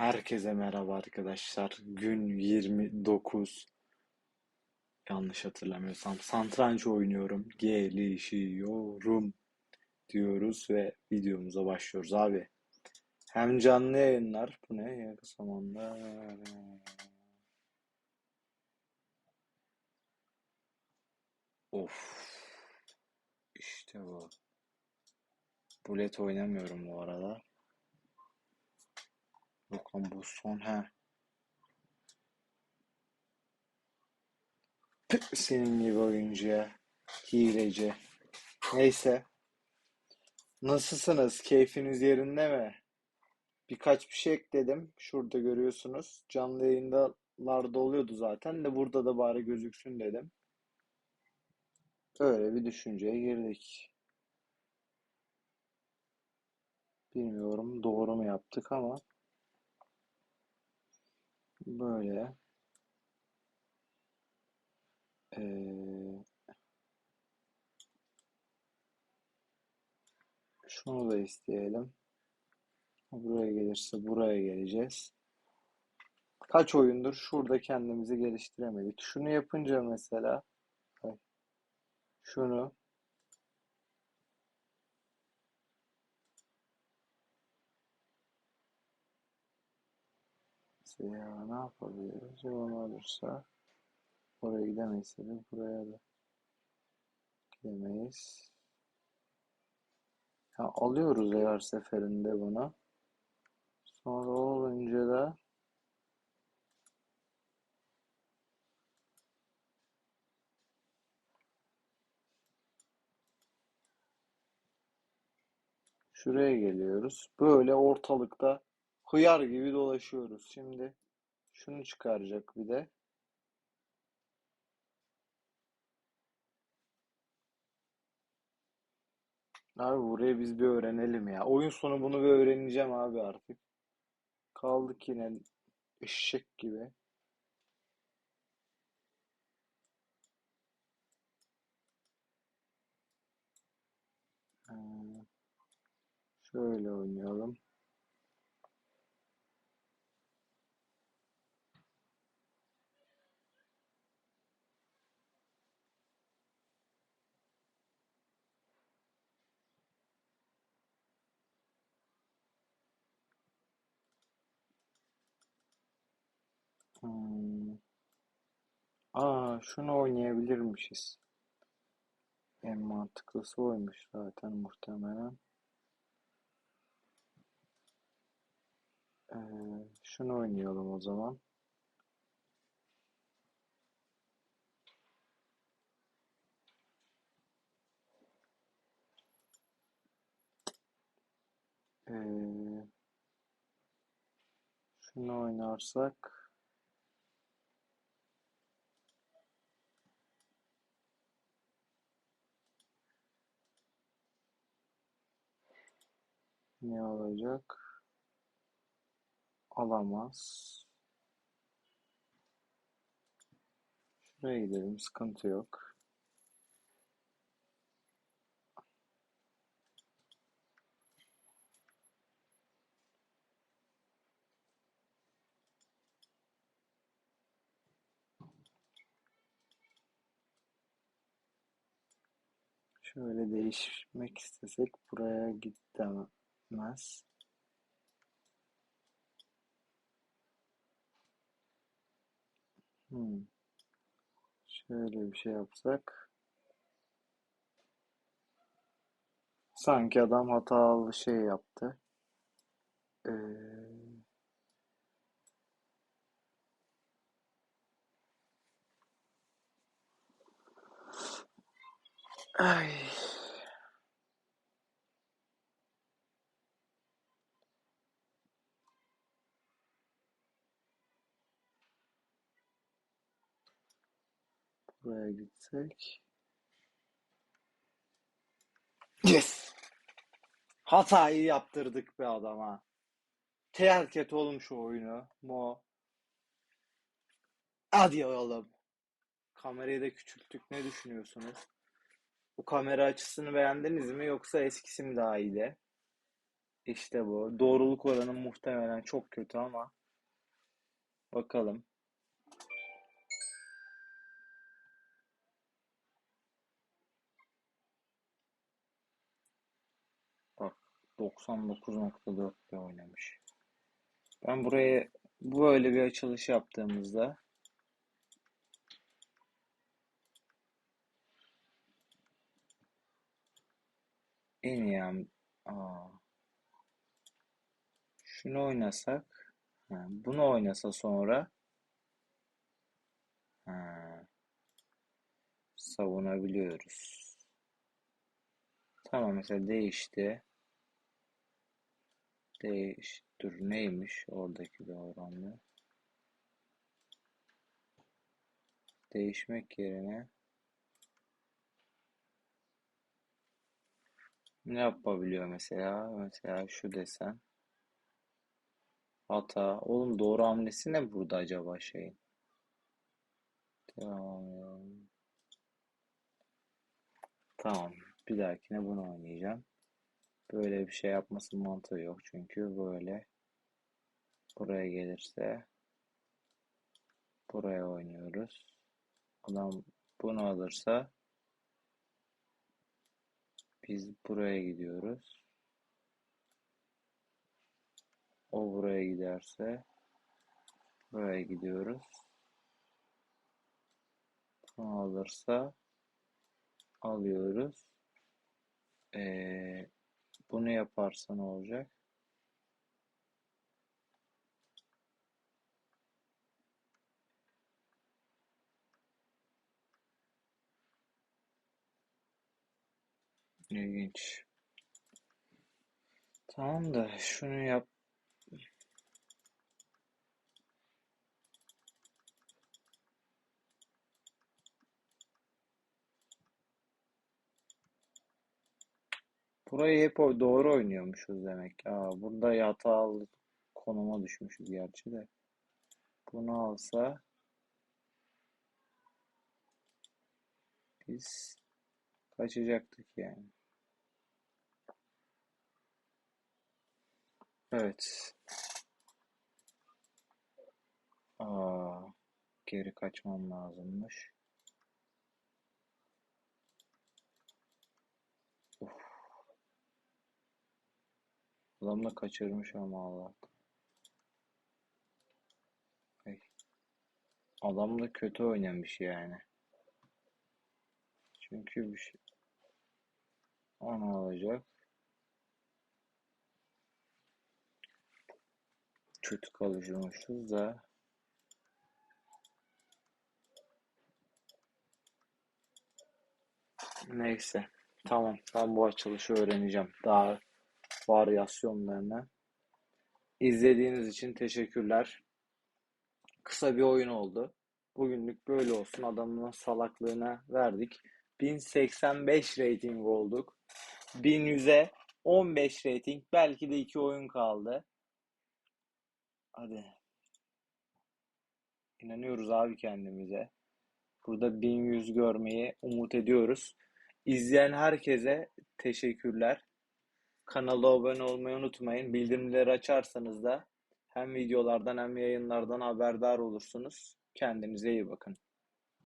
Herkese merhaba arkadaşlar. Gün 29. Yanlış hatırlamıyorsam. Satranç oynuyorum. Gelişiyorum diyoruz ve videomuza başlıyoruz abi. Hem canlı yayınlar. Bu ne? Yakın zamanda. Of. İşte bu. Bulet oynamıyorum bu arada. Yok lan bu son he. Senin gibi oyuncuya. Hileci. Neyse. Nasılsınız? Keyfiniz yerinde mi? Birkaç bir şey ekledim. Şurada görüyorsunuz. Canlı yayındalarda oluyordu zaten de burada da bari gözüksün dedim. Öyle bir düşünceye girdik. Bilmiyorum doğru mu yaptık ama böyle. Ee, şunu da isteyelim. Buraya gelirse buraya geleceğiz. Kaç oyundur şurada kendimizi geliştiremedik. Şunu yapınca mesela şunu mesela ne yapabiliriz? Onu olursa oraya gidemezse de buraya da gidemeyiz. Ha, alıyoruz her seferinde bunu. Sonra olunca da şuraya geliyoruz. Böyle ortalıkta hıyar gibi dolaşıyoruz. Şimdi şunu çıkaracak bir de. Abi burayı biz bir öğrenelim ya. Oyun sonu bunu bir öğreneceğim abi artık. Kaldık yine eşek gibi. Ee, şöyle oynayalım. Hmm. Aa, şunu oynayabilirmişiz. En mantıklısı oymuş zaten muhtemelen. Ee, şunu oynayalım o zaman. Ee, şunu oynarsak ne olacak? Alamaz. Şuraya gidelim, sıkıntı yok. Şöyle değişmek istesek buraya gidemez. Hmm. Şöyle bir şey yapsak. Sanki adam hatalı şey yaptı. Ee, ay. Buraya gitsek. Yes! Hatayı yaptırdık be adama. Terk et oğlum oyunu. Mo. Hadi oğlum. Kamerayı da küçülttük. Ne düşünüyorsunuz? Bu kamera açısını beğendiniz mi yoksa eskisi mi daha iyiydi? İşte bu. Doğruluk oranı muhtemelen çok kötü ama bakalım. 99.4'te oynamış. Ben buraya böyle bir açılış yaptığımızda en iyi Aa, şunu oynasak ha, bunu oynasa sonra ha, savunabiliyoruz. Tamam mesela değişti. Değiş. Dur neymiş oradaki hamle? Değişmek yerine ne yapabiliyor mesela? Mesela şu desen. Hata. Oğlum doğru hamlesi ne burada acaba şeyin? Devam. Tamam. Bir dahakine bunu oynayacağım. Böyle bir şey yapmasının mantığı yok. Çünkü böyle buraya gelirse buraya oynuyoruz. Adam bunu alırsa biz buraya gidiyoruz. O buraya giderse buraya gidiyoruz. Bunu alırsa alıyoruz. Ee, bunu yaparsa ne olacak? İlginç. Tamam da şunu yap. Burayı hep doğru oynuyormuşuz demek. Aa, burada hatalı konuma düşmüşüz gerçi de. Bunu alsa biz kaçacaktık yani. Evet. Aa, geri kaçmam lazımmış. Adam da kaçırmış ama Allah. Ay, adam da kötü oynamış yani. Çünkü bir şey onu alacak. Kötü kalışmışız da. Neyse. Tamam. Ben bu açılışı öğreneceğim. Daha varyasyonlarını. İzlediğiniz için teşekkürler. Kısa bir oyun oldu. Bugünlük böyle olsun. Adamın salaklığına verdik. 1085 rating olduk. 1100'e 15 rating. Belki de 2 oyun kaldı. Hadi. İnanıyoruz abi kendimize. Burada 1100 görmeyi umut ediyoruz. İzleyen herkese teşekkürler. Kanala abone olmayı unutmayın. Bildirimleri açarsanız da hem videolardan hem yayınlardan haberdar olursunuz. Kendinize iyi bakın.